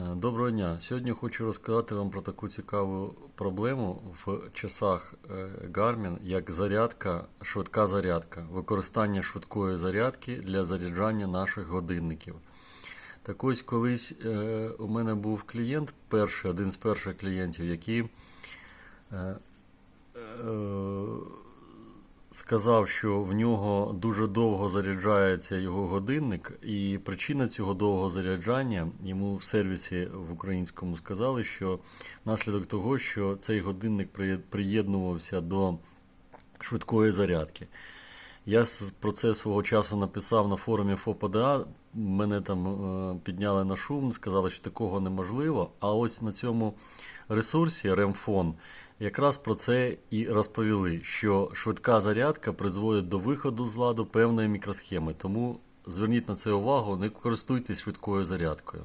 Е, Доброго дня. Сьогодні хочу розказати вам про таку цікаву проблему в часах е, Garmin, як зарядка, швидка зарядка, використання швидкої зарядки для заряджання наших годинників. Так ось колись е, у мене був клієнт, перший, один з перших клієнтів, який сказав, що в нього дуже довго заряджається його годинник, і причина цього довгого заряджання йому в сервісі в українському сказали, що наслідок того, що цей годинник приє- приєднувався до швидкої зарядки. Я про це свого часу написав на форумі ФОПДА. Мене там е, підняли на шум, сказали, що такого неможливо. А ось на цьому ресурсі Ремфон якраз про це і розповіли, що швидка зарядка призводить до виходу з ладу певної мікросхеми. Тому зверніть на це увагу, не користуйтесь швидкою зарядкою.